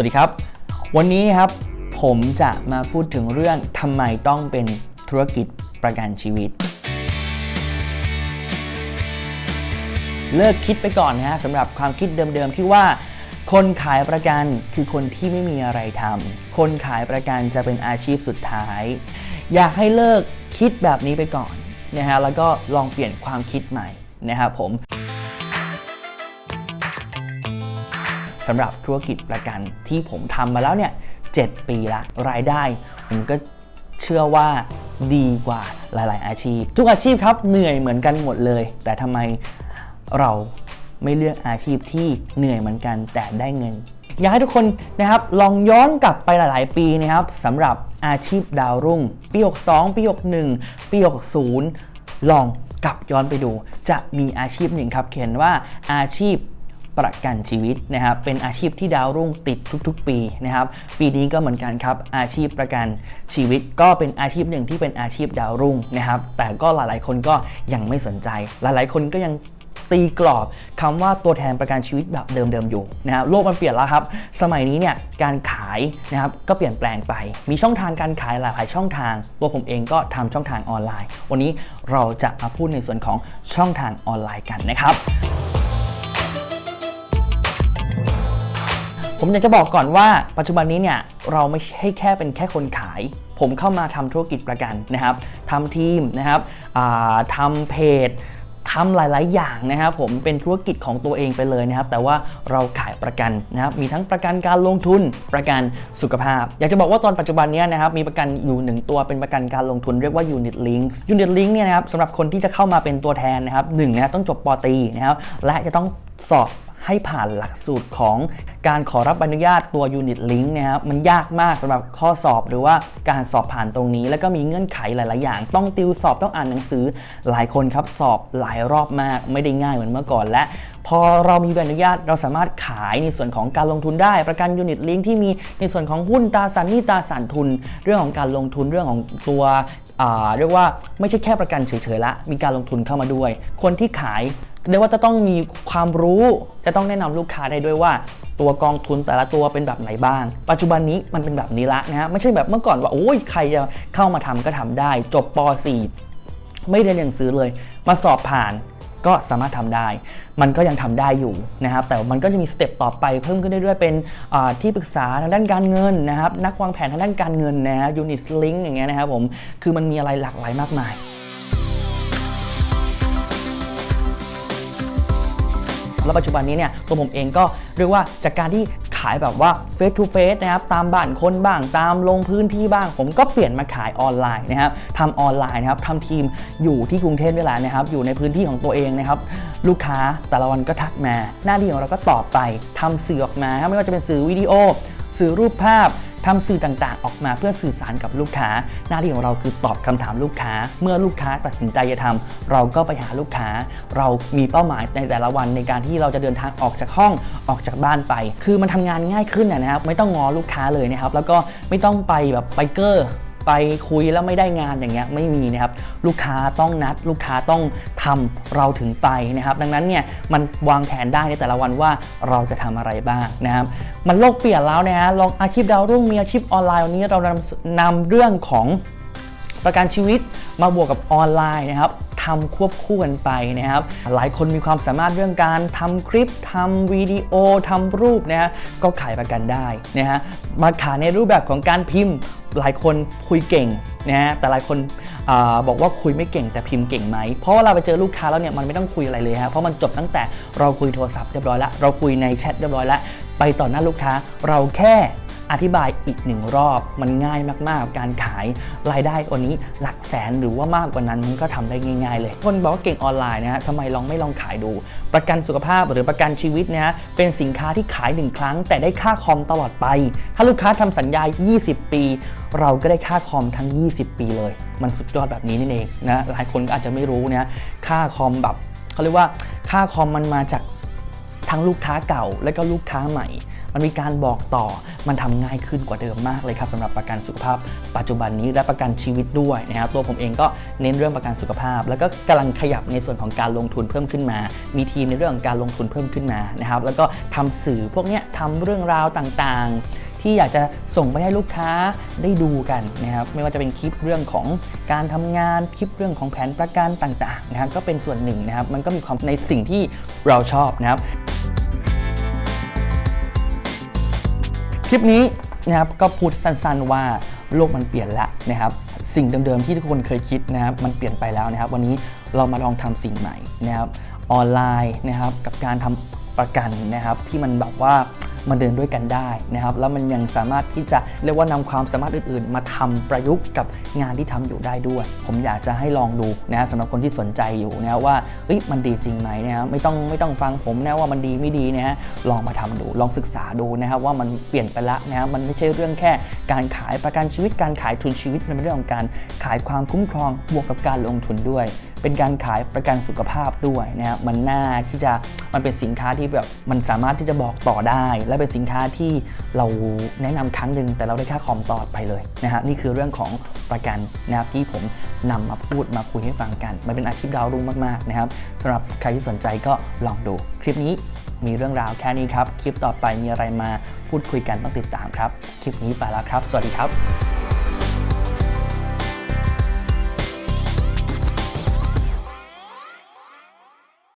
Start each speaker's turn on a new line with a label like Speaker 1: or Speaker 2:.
Speaker 1: วัสดีครับ วันนี้ครับผมจะมาพูดถึงเรื่องทำไมต้องเป็นธุรกิจประกันชีวิต เลิกคิดไปก่อนนะสำหรับความคิดเดิมๆที่ว่า คนขายประกันคือคนที่ไม่มีอะไรทำคนขายประกันจะเป็นอาชีพสุดท้าย อยากให้เลิกคิดแบบนี้ไปก่อนนะฮะแล้วก็ลองเปลี่ยนความคิดใหม่นะครับผม สำหรับธุรกิจประกันที่ผมทำมาแล้วเนี่ย7ปีละรายได้ผมก็เชื่อว่าดีกว่าหลาย ๆ อาชีพ ทุกอาชีพครับเหนื่อยเหมือนกันหมดเลย แต่ทำไมเราไม่เลือกอาชีพที่เหนื่อยเหมือนกันแต่ได้เงิน อยากให้ทุกคนนะครับลองย้อนกลับไปหลาย ๆ ปีนะครับสำหรับอาชีพดาวรุ่ง ปี 62 ปี 61 ปี 60 ลองกลับย้อนไปดู จะมีอาชีพหนึ่งครับเขียนว่าอาชีพ ประกันชีวิตนะครับเป็นอาชีพที่ดาวรุ่งติดทุกๆ ปีนะครับปีนี้ก็เหมือนกันครับอาชีพประกันชีวิตก็เป็นอาชีพหนึ่งที่เป็นอาชีพดาวรุ่งนะครับแต่ก็หลายๆคนก็ยังไม่สนใจ หลายๆ คนก็ยังตีกรอบคำว่าตัวแทนประกันชีวิตแบบเดิมๆอยู่นะครับโลกมันเปลี่ยนแล้วครับ สมัยนี้เนี่ยการขายนะครับก็เปลี่ยนแปลงไป มีช่องทางการขายหลายๆช่องทางตัวผมเองก็ทำช่องทางออนไลน์ วันนี้เราจะมาพูดในส่วนของช่องทางออนไลน์กันนะครับ ผมอยากจะบอกก่อนว่าปัจจุบันนี้เนี่ยเราไม่ใช่แค่เป็นแค่คนขาย ผมเข้ามาทำธุรกิจประกันนะครับทำทีมนะครับทำเพจทำหลาย ๆ อย่างนะครับผมเป็นธุรกิจของตัวเองไปเลยนะครับ แต่ว่าเราขายประกันนะครับมีทั้งประกันการลงทุนประกันสุขภาพ อยากจะบอกว่าตอนปัจจุบันนี้นะครับมีประกันอยู่หนึ่งตัวเป็นประกันการลงทุนเรียกว่า Unit Link Unit Link เนี่ยนะครับสำหรับคนที่จะเข้ามาเป็นตัวแทนนะครับหนึ่งนะต้องจบปอตรีนะครับและจะต้องสอบ ให้ผ่านหลักสูตรของการขอรับใบอนุญาตตัว Unit Link นะครับมันยากมากสำหรับข้อสอบหรือว่าการสอบผ่านตรงนี้ แล้วก็มีเงื่อนไขหลาย ๆ อย่าง ต้องติวสอบต้องอ่านหนังสือหลายคนครับสอบหลายรอบมาก ไม่ได้ง่ายเหมือนเมื่อก่อนและพอเรามีใบอนุญาตเราสามารถขายในส่วนของการลงทุนได้ ประกัน Unit Link ที่มีในส่วนของหุ้นตราสารหนี้ตราสารทุน เรื่องของการลงทุนเรื่องของตัวเรียกว่าไม่ใช่แค่ประกันเฉยๆละมีการลงทุนเข้ามาด้วย คนที่ขายเรียกว่าจะต้องมีความรู้จะต้องแนะนำลูกค้าได้ด้วยว่า ตัวกองทุนแต่ละตัวเป็นแบบไหนบ้าง ปัจจุบันนี้มันเป็นแบบนี้ละนะฮะไม่ใช่แบบเมื่อก่อนว่าโอ้ยใครจะเข้ามาทำก็ทำได้ จบป .4 ไม่ได้เรียนหนังสือเลย มาสอบผ่านก็สามารถทำได้ มันก็ยังทำได้อยู่นะครับ แต่มันก็จะมีสเต็ปต่อไปเพิ่มขึ้นเรื่อยๆ เป็นที่ปรึกษาทางด้านการเงินนะครับ นักวางแผนทางด้านการเงินนะฮะ Unit Link อย่างเงี้ยนะครับผม คือมันมีอะไรหลากหลายมากมาย แล้วปัจจุบันนี้เนี่ยตัวผมเองก็เรียกว่าจากการที่ขายแบบว่า face to face นะครับตามบ้านคนบ้างตามลงพื้นที่บ้าง ผมก็เปลี่ยนมาขายออนไลน์นะครับทำออนไลน์นะครับทำทีมอยู่ที่กรุงเทพนี่แหละนะครับ อยู่ในพื้นที่ของตัวเองนะครับ ลูกค้าแต่ละวันก็ทักมา หน้าที่ของเราก็ตอบไปทำสื่อออกมาครับไม่ว่าจะเป็นสื่อวิดีโอ สื่อรูปภาพ ทำสื่อต่างๆ ออกมาเพื่อสื่อสารกับลูกค้า หน้าที่ของเราคือตอบคำถามลูกค้า เมื่อลูกค้าตัดสินใจจะทำเราก็ไปหาลูกค้า เรามีเป้าหมายในแต่ละวันในการที่เราจะเดินทางออกจากห้องออกจากบ้านไป คือมันทำงานง่ายขึ้นนะครับไม่ต้องงอลูกค้าเลยนะครับแล้วก็ไม่ต้องไปแบบไปเกอร์ ไปคุยแล้วไม่ได้งานอย่างเงี้ยไม่มีนะครับลูกค้าต้องนัด ลูกค้าต้องทำเราถึงไปนะครับ ดังนั้นเนี่ยมันวางแผนได้ในแต่ละวันว่าเราจะทำอะไรบ้างนะครับ มันโลกเปลี่ยนแล้วนะฮะลองอาชีพดาวรุ่งมีอาชีพออนไลน์วันนี้เรานำนำเรื่องของประกันชีวิตมาบวกกับออนไลน์นะครับ ทำควบคู่กันไปนะครับ หลายคนมีความสามารถเรื่องการทำคลิปทำวิดีโอทำรูปนะฮะก็ขายประกันได้นะฮะมาขายในรูปแบบของการพิมพ์ หลายคนคุยเก่งนะฮะแต่หลายคนอบอกว่าคุยไม่เก่งแต่พิมพ์เก่งไหม เพราะว่าเราไปเจอลูกค้าแล้วเนี่ยมันไม่ต้องคุยอะไรเลยฮะเพราะมันจบตั้งแต่เราคุยโทรศัพท์เรียบร้อยแล้วเราคุยในแชทเรียบร้อยแล้วไปต่อหน้าลูกค้าเราแค่ อธิบายอีกหนึ่งรอบมันง่ายมากๆกการขายรายได้ว่านี้หลักแสนหรือว่ามากกว่านั้นมันก็ทำได้ง่าย ๆ เลย คนบอกว่าเก่งออนไลน์นะฮะทำไมลองไม่ลองขายดู ประกันสุขภาพหรือประกันชีวิตนะฮะเป็นสินค้าที่ขายหนึ่งครั้ง แต่ได้ค่าคอมตลอดไป ถ้าลูกค้าทำสัญญา 20 ปี เราก็ได้ค่าคอมทั้ง 20 ปีเลย มันสุดยอดแบบนี้นี่เองนะหลายคนก็อาจจะไม่รู้นะค่าคอมแบบเขาเรียกว่าค่าคอมมันมาจาก ทั้งลูกค้าเก่าและก็ลูกค้าใหม่ มันมีการบอกต่อมันทำง่ายขึ้นกว่าเดิมมากเลยครับสำหรับประกันสุขภาพ ปัจจุบันนี้และประกันชีวิตด้วยนะครับตัวผมเองก็เน้นเรื่องประกันสุขภาพ แล้วก็กำลังขยับในส่วนของการลงทุนเพิ่มขึ้นมา มีทีมในเรื่องของการลงทุนเพิ่มขึ้นมานะครับแล้วก็ทำสื่อพวกนี้ทำเรื่องราวต่างๆ ที่อยากจะส่งไปให้ลูกค้าได้ดูกันนะครับไม่ว่าจะเป็นคลิปเรื่องของการทำงานคลิปเรื่องของแผนประกันต่างๆนะครับก็เป็นส่วนหนึ่งนะครับมันก็มีความในสิ่งที่เราชอบนะครับ คลิปนี้นะครับก็พูดสั้นๆว่าโลกมันเปลี่ยนละนะครับสิ่งเดิมๆที่ทุกคนเคยคิดนะครับมันเปลี่ยนไปแล้วนะครับ วันนี้เรามาลองทำสิ่งใหม่นะครับออนไลน์นะครับกับการทำประกันนะครับที่มันแบบว่า มันเดินด้วยกันได้นะครับ แล้วมันยังสามารถที่จะเรียกว่านำความสามารถอื่นๆ มาทำประยุกต์กับงานที่ทำอยู่ได้ด้วย ผมอยากจะให้ลองดูนะสำหรับคนที่สนใจอยู่นะว่าเอ้ยมันดีจริงไหมนะครับไม่ต้องไม่ต้องฟังผมนะว่ามันดีไม่ดีนะลองมาทำดู ลองศึกษาดูนะครับว่ามันเปลี่ยนไปละนะครับมันไม่ใช่เรื่องแค่การขายประกันชีวิตการขายทุนชีวิตมันเป็นเรื่องของการขายความคุ้มครองบวกกับการลงทุนด้วย เป็นการขายประกันสุขภาพด้วยนะครับมันน่าที่จะมันเป็นสินค้าที่แบบมันสามารถที่จะบอกต่อได้และเป็นสินค้าที่เราแนะนำครั้งหนึ่งแต่เราได้ค่าคอมต่อไปเลยนะฮะนี่คือเรื่องของประกันนะครับที่ผมนำมาพูดมาคุยให้ฟังกัน มันเป็นอาชีพดาวรุ่งมากๆนะครับสำหรับใครที่สนใจก็ลองดู คลิปนี้มีเรื่องราวแค่นี้ครับ คลิปต่อไปมีอะไรมาพูดคุยกันต้องติดตามครับ คลิปนี้ไปแล้วครับ สวัสดีครับ